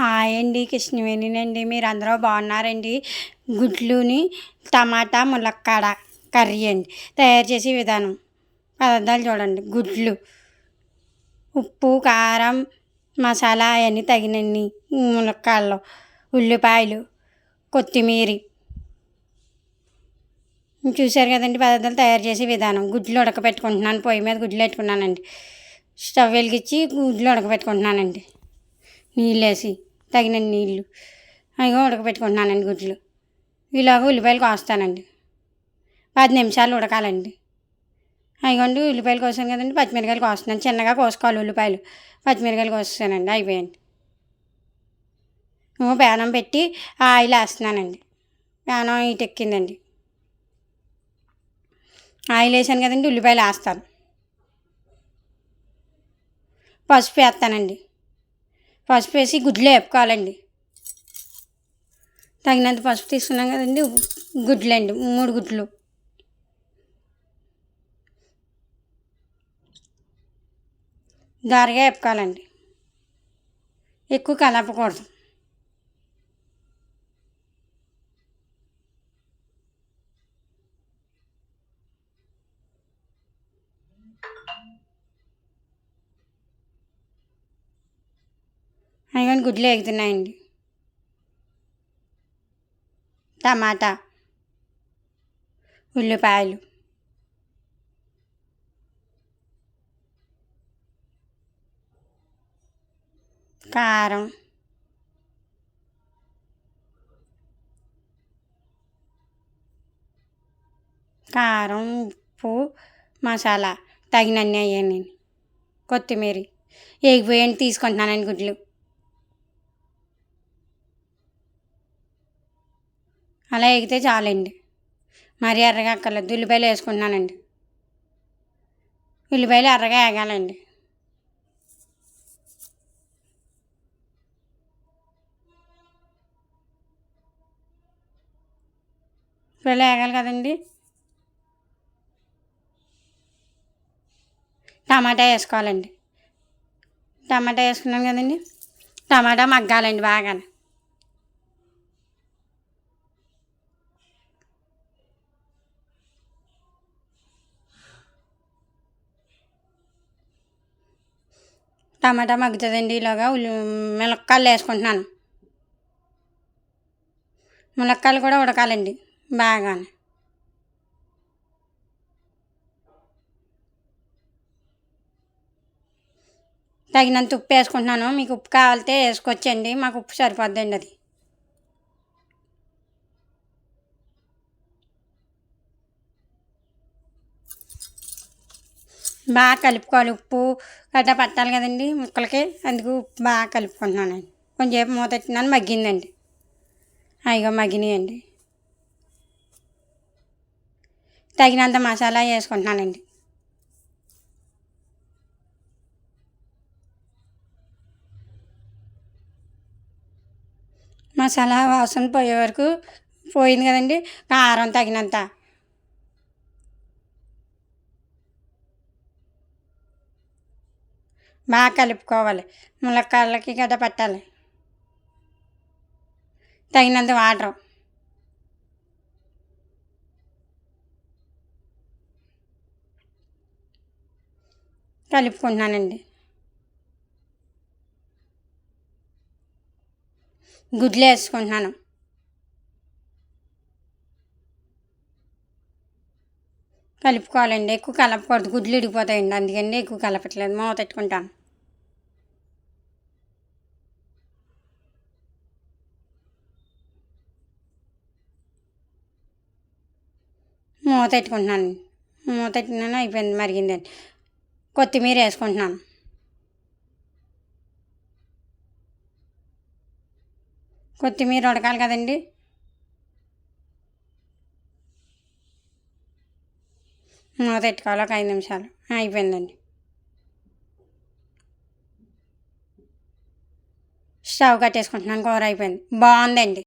Hi అండి కృష్ణవేణినండి. మీరు అందరూ బాగున్నారండి? గుడ్లుని టమాటా ములక్కాడ కర్రీ అండి. తయారు చేసే విధానం. పదార్థాలు చూడండి. గుడ్లు ఉప్పు కారం మసాలా అవన్నీ తగినన్ని. ములక్కాడలు ఉల్లిపాయలు కొత్తిమీర. చూశారు కదండి పదార్థాలు తయారు చేసే విధానం. గుడ్లు ఉడకబెట్టుకుంటున్నాను పొయ్యి మీద గుడ్లు పెట్టుకున్నానండి. స్టవ్ వెలిగించి గుడ్లు ఉడకబెట్టుకుంటున్నానండి నీళ్ళేసి. తగిన నీళ్ళు. అవి ఉడకబెట్టుకుంటున్నానండి గుడ్లు. ఇలాగ ఉల్లిపాయలు కోస్తానండి. పది నిమిషాలు ఉడకాలండి. అయ్యండి ఉల్లిపాయలు కోసాను కదండి పచ్చిమిరకాయలు కోస్తున్నాను. చిన్నగా కోసుకోవాలి ఉల్లిపాయలు. పచ్చిమిరకాయలు కోసానండి అయిపోయాయండి. పేనం పెట్టి ఆయిల్ వేస్తున్నానండి. పేనం ఇటెక్కిందండి ఆయిల్ వేసాను కదండి ఉల్లిపాయలు వేస్తాను. పసుపు వేస్తానండి. పసుపు వేసి గుడ్లు వేపుకోవాలండి. తగినంత పసుపు తీసుకున్నాం కదండి గుడ్లు అండి మూడు గుడ్లు. దారిగా వేపుకోవాలండి. ఎక్కువ కలపకూడదు. కానీ గుడ్లు ఎగుతున్నాయండి. టమాటా ఉల్లిపాయలు. కారం. కారం ఉప్పు మసాలా తగినన్ని అయ్యాను కొత్తిమీర. ఎగిపోయాను తీసుకుంటున్నానండి గుడ్లు. అలా ఎగితే చాలండి. మరీ ఎర్రగా అక్కర్లేదు. ఉల్లిపాయలు వేసుకుంటున్నానండి. ఉల్లిపాయలు ఎర్రగా వేగాలండి ఉల్లిపాయలు వేగాలి కదండి. టమాటా వేసుకోవాలండి. టమాటా వేసుకున్నాను కదండి. టమాటా మగ్గాలండి బాగా టమాటా మగ్గుతుందండి ఇలాగా ఉల్లి ములక్కాయలు వేసుకుంటున్నాను. మునక్కాయలు కూడా ఉడకాలండి బాగానే. తగినంత ఉప్పు వేసుకుంటున్నాను. మీకు ఉప్పు కావాలితే వేసుకోవచ్చండి మాకు ఉప్పు సరిపోద్దండి అది. బాగా కలుపుకోవాలి ఉప్పు గడ్డ పట్టాలి కదండి ముక్కలకి. అందుకు ఉప్పు బాగా కలుపుకుంటున్నానండి కొంచెంసేపు మూత పెట్టినాను మగ్గిందండి. అయ్యో మగ్గినాయండి. తగినంత మసాలా వేసుకుంటున్నానండి. మసాలా వాసన పోయే వరకు పోయింది కదండి కారం తగినంత. బాగా కలుపుకోవాలి. ములక్కాడలకి గడ్డ పట్టాలి. తగినంత వాటర్. కలుపుకుంటున్నానండి. గుడ్లు వేసుకుంటున్నాను. కలుపుకోవాలండి. ఎక్కువ కలపకూడదు. గుడ్లు ఇడిగిపోతాయండి. అందుకని ఎక్కువ కలపట్లేదు. మూత పెట్టుకుంటాను. మూత పెట్టుకుంటున్నాను. మూత పెట్టినాను అయిపోయింది మరిగిందండి కొత్తిమీర వేసుకుంటున్నాను. కొత్తిమీర ఉడకాలి కదండి. మూత పెట్టుకోవాలి ఒక ఐదు నిమిషాలు. అయిపోయిందండి. స్టవ్ కట్టేసుకుంటున్నాను కూర అయిపోయింది. బాగుందండి.